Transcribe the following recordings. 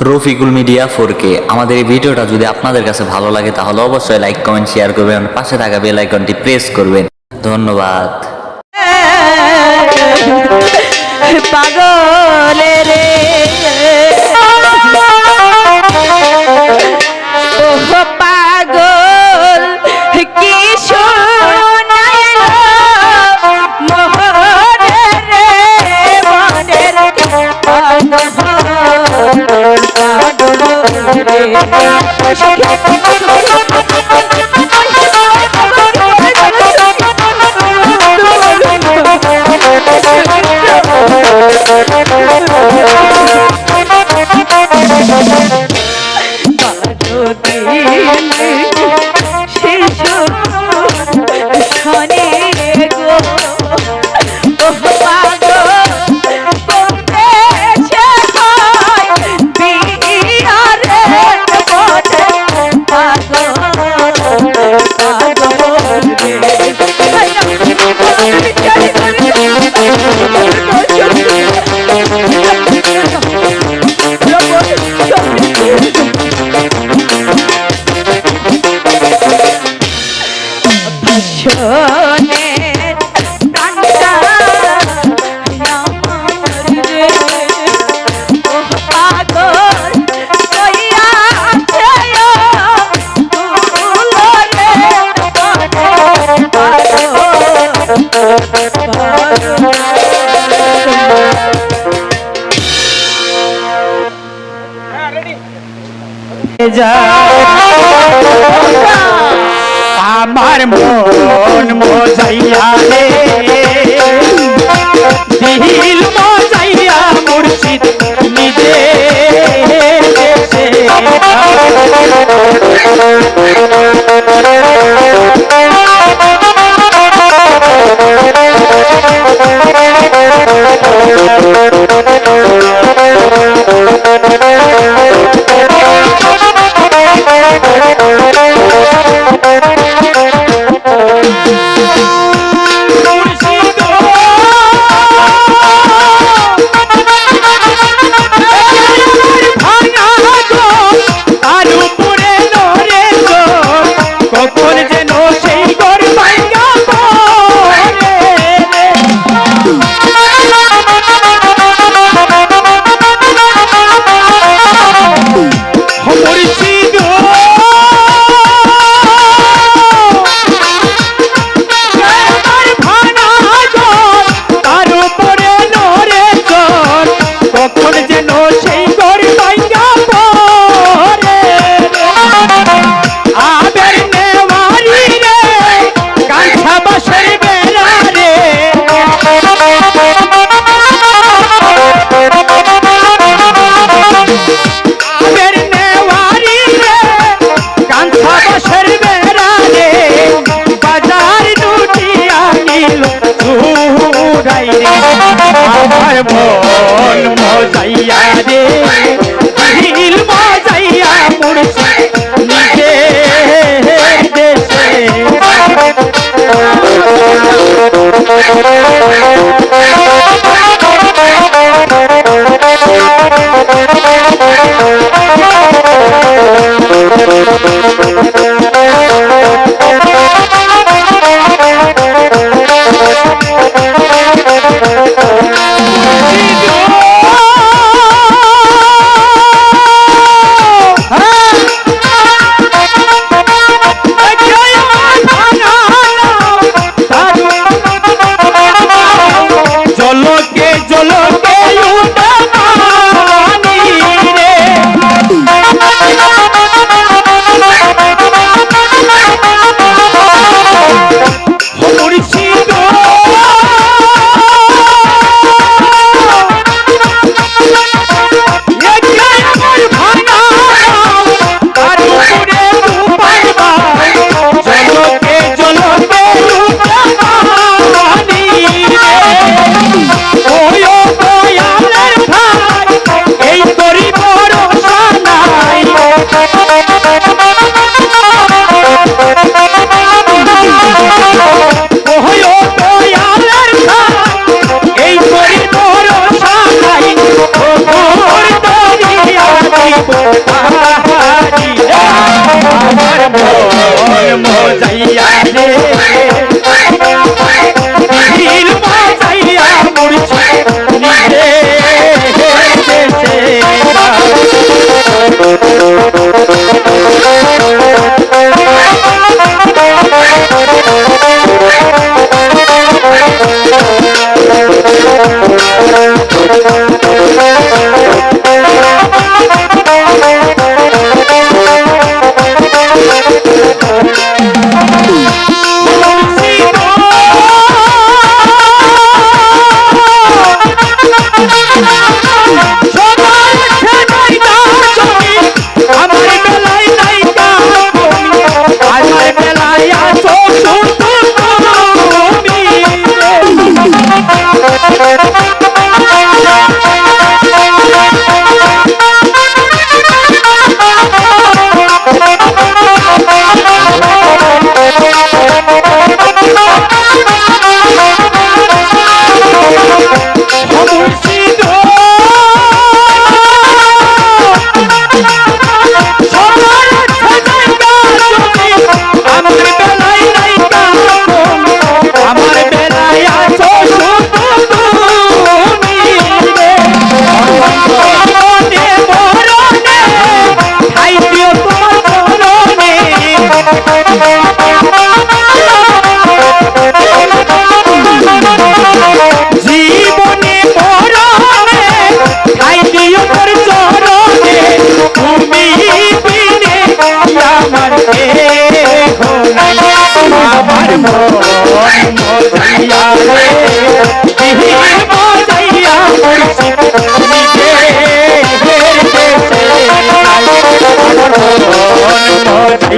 Rafiqul media four কে আমাদের এই ভিডিওটা যদি আপনাদের কাছে ভালো লাগে, তাহলে অবশ্যই লাইক কমেন্ট শেয়ার করবেন। পাশে থাকা বেল আইকনটি প্রেস করবেন। ধন্যবাদ। রে। গো আমার মন মজাইয়া রে। দিল মজাইয়া মুর্শিদ নিজে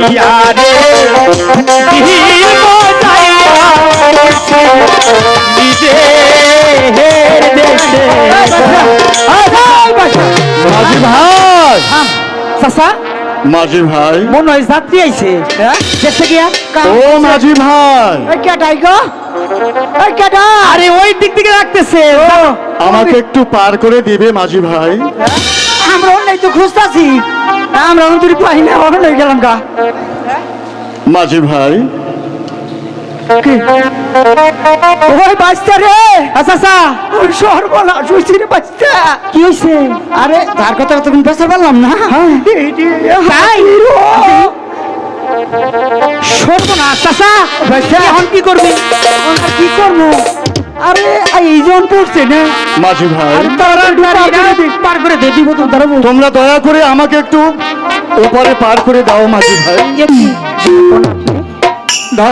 রে নিজের দেশে মাঝি ভাই। চাচা মাঝি ভাই। মনে হয় যাত্রী আইছে দেখতে গিয়া ও মাঝি ভাই। কেটাই গো? ওই কেটা আরে ওই দিক থেকে রাখতেছে ও আমাকে একটু পার করে দিবে মাঝি ভাই। আমরা অন্যায় তো খুঁজতাছি। আমরা অন্তরি পাই না অন্যায় গেলাম গা। মাঝি ভাই। ওই রে আচ্ছা আচ্ছা। রে কি হয়েছে আরে তার কথা তো তুমি বেসার পারলাম না। তাই? সর্বনাশ চাচা বাচ্চা। এখন কি করবি? কি করব? আরে এই জন পড়ছে না। মাঝি ভাই। আরে তারা পার করে দে দিব তো তারা তোমরা দয়া করে আমাকে একটু ওপারে পার করে দাও মাঝি ভাই। না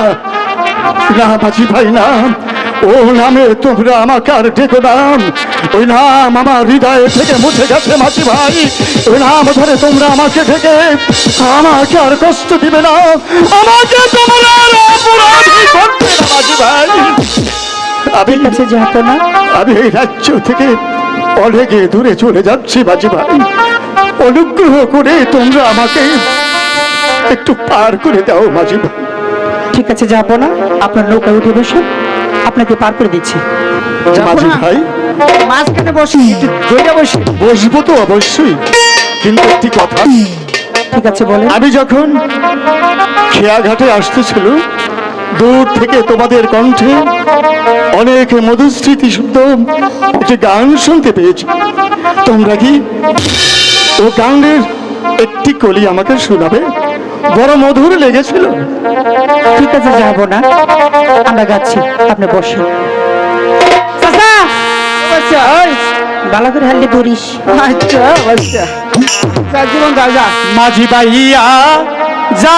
না মাঝি ভাই না। ও নামে তোমরা আমাকে আর ডেকো নাম ওই নাম আমার হৃদয় থেকে মুছে গেছে মাঝি ভাই। ওই নাম ধরে তোমরা আমাকে ঢেকে আমাকে আর কষ্ট দিবে না। আমাকে তোমরা আর অপরাধী করবে না মাঝি ভাই। আমি কাছে যেত না। আমি এই রাজ্য থেকে অনেকে দূরে চলে যাচ্ছি বাজি ভাই। অনুগ্রহ করে তোমরা আমাকে একটু পার করে দাও মাঝি ভাই। ঠিক আছে যাব না। আপনার নৌকা উঠে বসুন। আপনাকে পার করে দিচ্ছি। মাঝি ভাই। মাঝখানে বসুন। বসুন। বসবো তো অবশ্যই কিন্তু একটি কথা। ঠিক আছে বলে আমি যখন খেয়াঘাটে আসতেছিল দূর থেকে তোমাদের কণ্ঠে অনেক মধুস্মৃতি শুদ্ধ একটি গান শুনতে পেয়েছি। তোমরা কি ও গানের একটি কলি আমাকে শোনাবে? বড় মধুর লেগেছিল। ঠিক আছে যাব না। আমরা যাচ্ছি আপনি বসুন। চাচা! আচ্ছা করে হারলে ধরিস। আচ্ছা আচ্ছা। জীবন মাঝি ভাইয়া যা